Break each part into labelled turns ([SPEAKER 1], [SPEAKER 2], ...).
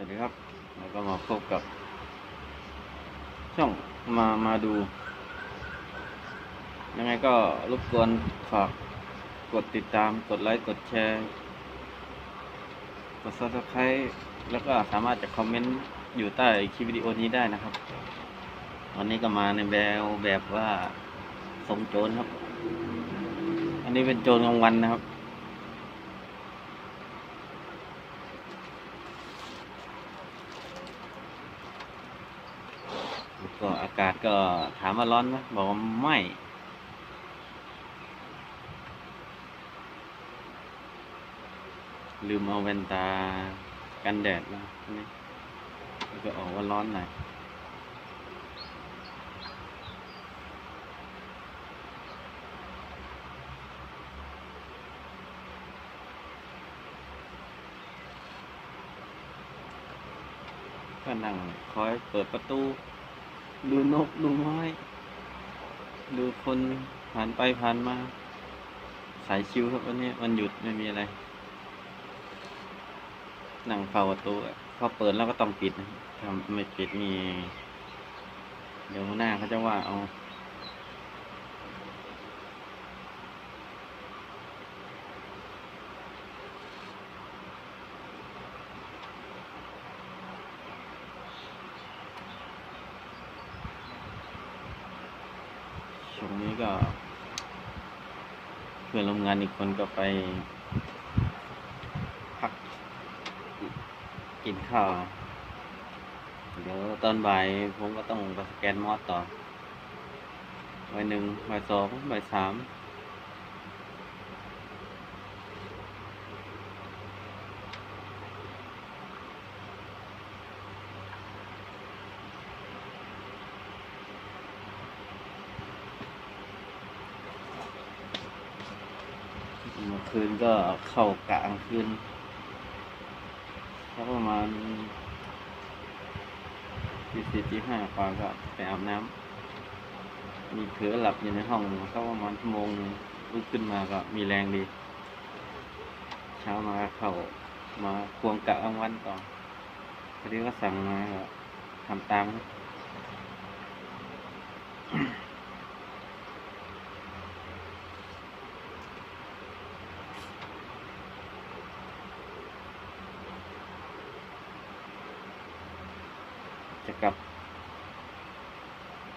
[SPEAKER 1] สวัสดีครับ แล้วก็มาพบกับ ช่องมามาดู ยังไงก็รบกวนฝากกดติดตามกดไลค์ กดแชร์ กด subscribe แล้วก็สามารถจะคอมเมนต์อยู่ใต้คลิปวิดีโอนี้ได้นะครับ วันนี้ก็มาในแบบแบบว่าทรงโจรครับ อันนี้เป็นโจรกลางวันนะครับ ก็อากาศก็ถามว่าร้อนไหมบอกว่าไม่ ลืมเอาแว่นตากันแดดมานี่ก็ออกว่าร้อนหน่อยก็นั่งคอยเปิดประตู ดูนก ดูไม้ ดูคนผ่านไปผ่านมา สายชิวครับวันนี้วันหยุดไม่มีอะไร นั่งเฝ้าประตูพอเปิดแล้วก็ต้องปิดนะถ้าไม่ปิดมีเดี๋ยวหัวหน้าเขาจะว่าเอา ช่วงนี้ก็เพื่อนร่วมงานอีกคนก็ไป พัก กินข้าว เดี๋ยวตอนบ่ายผมก็ต้องไปสแกนมอดต่อบ่ายหนึ่งบ่ายสองบ่ายสาม เมื่อคืนก็เข้ากะกลางคืนสักประมาณตีสี่ตีห้ากว่าก็ไปอาบน้ำมีเผลอหลับอยู่ในห้องสักประมาณชั่วโมงนึงลุกขึ้นมาก็มีแรงดี เช้ามาเข้ามาควงกะกลางวันต่อพอดีก็สั่งมาก็ทำตามครั จะกลับ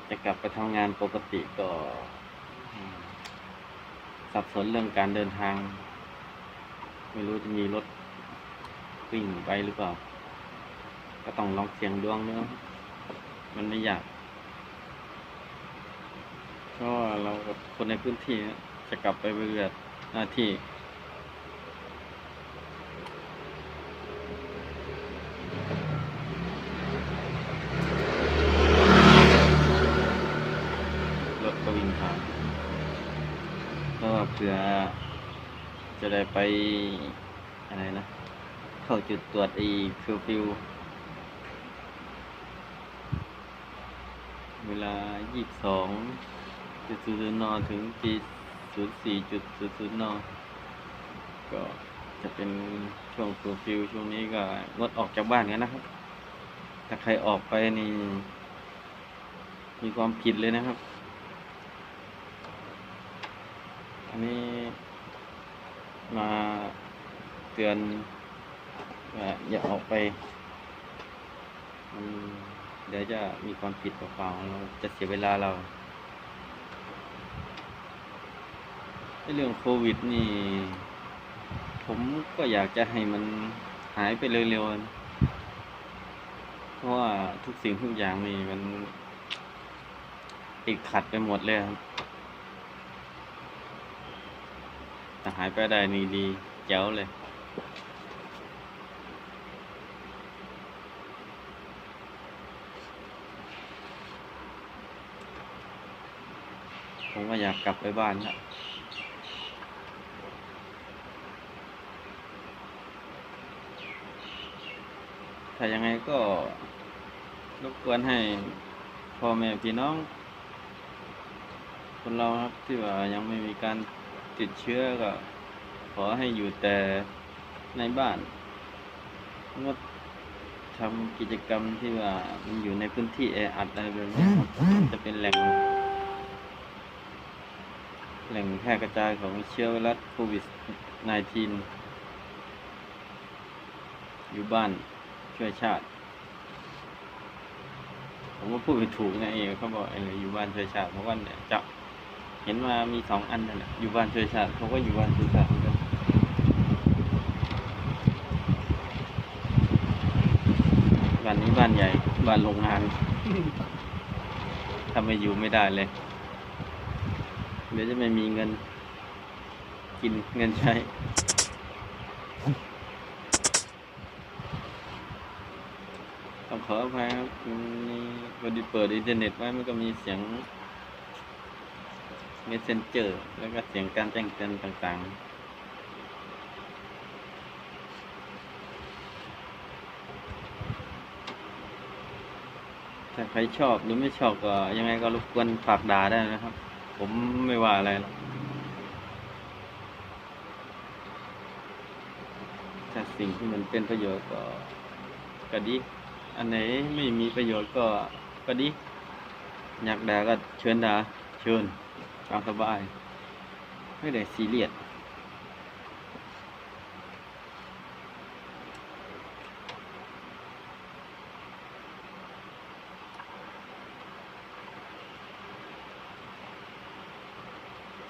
[SPEAKER 1] จะกลับไปทำงานปกติก็อืมสับสนเรื่องการเดินทาง ไม่รู้จะมีรถวิ่งไปหรือเปล่า ก็ต้องลองเสียงดวงด้วยมันไม่อยากเพราะว่าเราคนในพื้นที่จะกลับไปปฏิบัติหน้าที่ รถก็วิ่งผ่านก็เผื่อจะ ได้ไปอะไรนะ เข้าจุดตรวจอีฟิวฟิวเวลา 22จุดศูนถึงปี04จุดศูนย์นก็จะเป็นช่วงฟิวฟิวช่วงนี้ก็งดออกจากบ้านกันนะครับ ถ้าใครออกไปนี่ มีความผิดเลยนะครับ อันนี้ มาเตือนว่าอย่าออกไปเดี๋ยวจะมีความผิดเปล่าๆเราจะเสียเวลาเราเรื่องโควิดนี่ ผมก็อยากจะให้มันหายไปเร็วๆนะเพราะว่าทุกสิ่งทุกอย่างนี่มันติดขัดไปหมดเลยครับแต่หายไปได้นี่ดีแจ๋วเลย ผมก็อยากกลับไปบ้านแล้วถ้ายังไงก็รบกวนให้พ่อแม่พี่น้อง คนเราครับที่ว่ายังไม่มีการ ติดเชื้อก็ ขอให้อยู่แต่ในบ้านงดททำกิจกรรมที่ว่ามันอยู่ในพื้นที่แออัดอะไรแบบนี้ครับมันจะเป็นแหล่ง แหล่งแพร่กระจายของเชื้อไวรัสโควิด -19 อยู่บ้านช่วยชาติ ผมว่าพูดไปถูกนะเองเขาบอกอะไรอยู่บ้านช่วยชาติเพราะว่าเนี่ยจะ เห็นมามีสองอันนั่นแหละอยู่บ้านช่วยชาติเขาก็อยู่บ้านช่วยชาติเหมือนกันบ้านนี้บ้านใหญ่ บ้านโรงงานถ้าไมอยู่ไม่ได้เลย เดี๋ยวจะไม่มีเงิน กินเงินใช้ต้องขออภัยครับนี่พอดีเปิดอินเทอร์เน็ตไว้มันก็มีเสียง Messenger แล้วก็เสียงการแจ้งเตือนต่างๆ ถ้าใครชอบหรือไม่ชอบก็ยังไงก็รบกวนฝากด่าได้นะครับ ผมไม่ว่าอะไรหรอกถ้าสิ่งที่มันเป็นประโยชน์ก็ก็ดี อันไหนไม่มีประโยชน์ก็ก็ดี อยากด่าก็เชิญด่าเชิญ ตามสบาย ไม่ได้ซีเรียส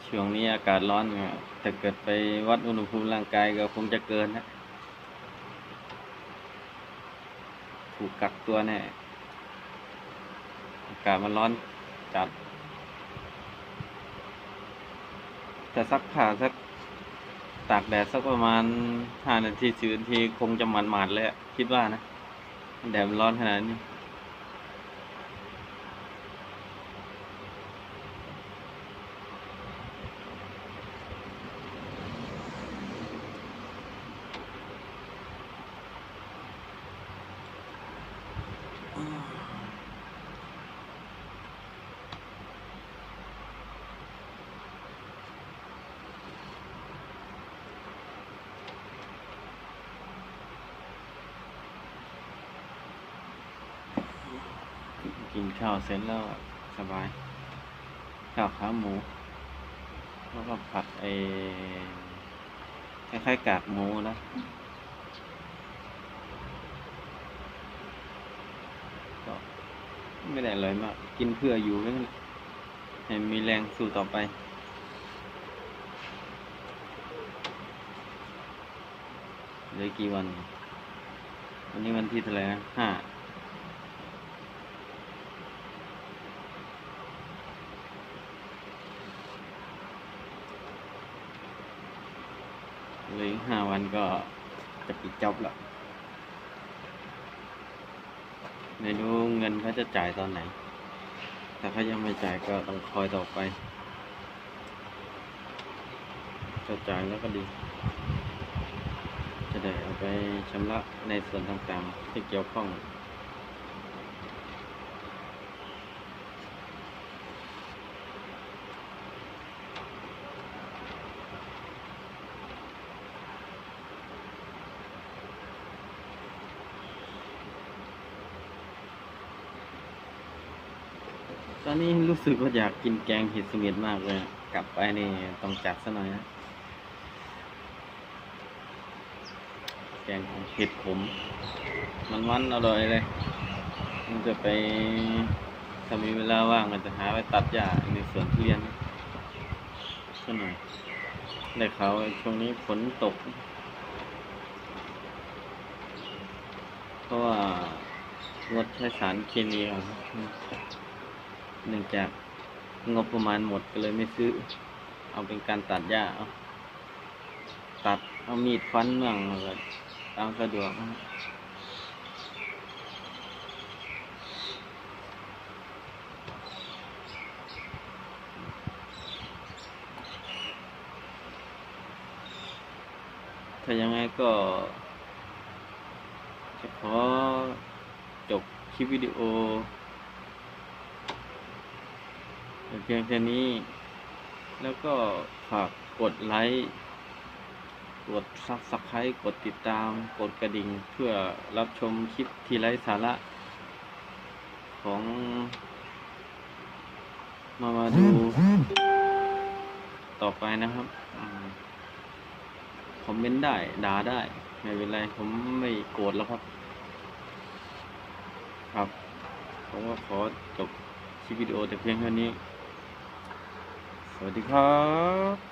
[SPEAKER 1] ช่วงนี้อากาศร้อนเนี่ยถ้าเกิดไปวัดอุณหภูมิร่างกายก็คงจะเกินนะถูกกักตัวแน่อากาศมันร้อนจัด แต่ซักผ้าสักตากแดดสักประมาณห้านาทีสิบนาทีคงจะหมันๆเลยอะคิดว่านะ แดดร้อนขนาดนี้ กินข้าวเสร็จแล้วสบายข้าวขาหมู แล้วก็ผัดไอ้คล้ายๆกากหมูนะก็ไม่ได้อร่อยมาก กินเพื่ออยู่ไว้นั่นแหละให้มีแรงสู้ต่อไปเหลือกกี่วัน วันนี้วันที่เท่าไหร่นะห้า เหลืออีกห้าวันก็จะปิดจ็อบแล้วไม่รู้เงินเขาจะจ่ายตอนไหน ถ้าเขายังไม่จ่ายก็ต้องคอยต่อไปจะจ่ายแล้วก็ดี จะได้เอาไปชำระในส่วนต่างๆที่เกี่ยวข้อง ตอนนี้รู้สึกว่าอยากกินแกงเห็ดเสม็ดมากเลย กลับไปนี่ต้องจัดซะหน่อยนะแกงเห็ดขม มันมันอร่อยเลย มันจะไปถ้ามีเวลาว่างมันจะหาไปตัดหญ้าในสวนทุเรียนซะหน่อยได้ข่าวว่าช่วงนี้ฝนตก เพราะว่างดใช้สารเคมีครับ เนื่องจากงบประมาณหมดก็เลยไม่ซื้อ เอาเป็นการตัดหญ้าเอาตัดเอามีดฟันเมืองอะไรตามสะดวกถ้ายังไงก็จะขอจบคลิปวิดีโอ เพียงแค่นี้ แล้วก็ฝากกดไลค์ กดซับสไครต์กดติดตาม กดกระดิ่ง เพื่อรับชมคลิปที่ไร้สาระ ของ มามาดู ต่อไปนะครับ คอมเมนต์ได้ ด่าได้ ไม่เป็นไร ผมไม่โกรธแล้วครับ ครับ ผมก็ขอจบคลิปวิดีโอแต่เพียงเท่านี้ วัสดีครับ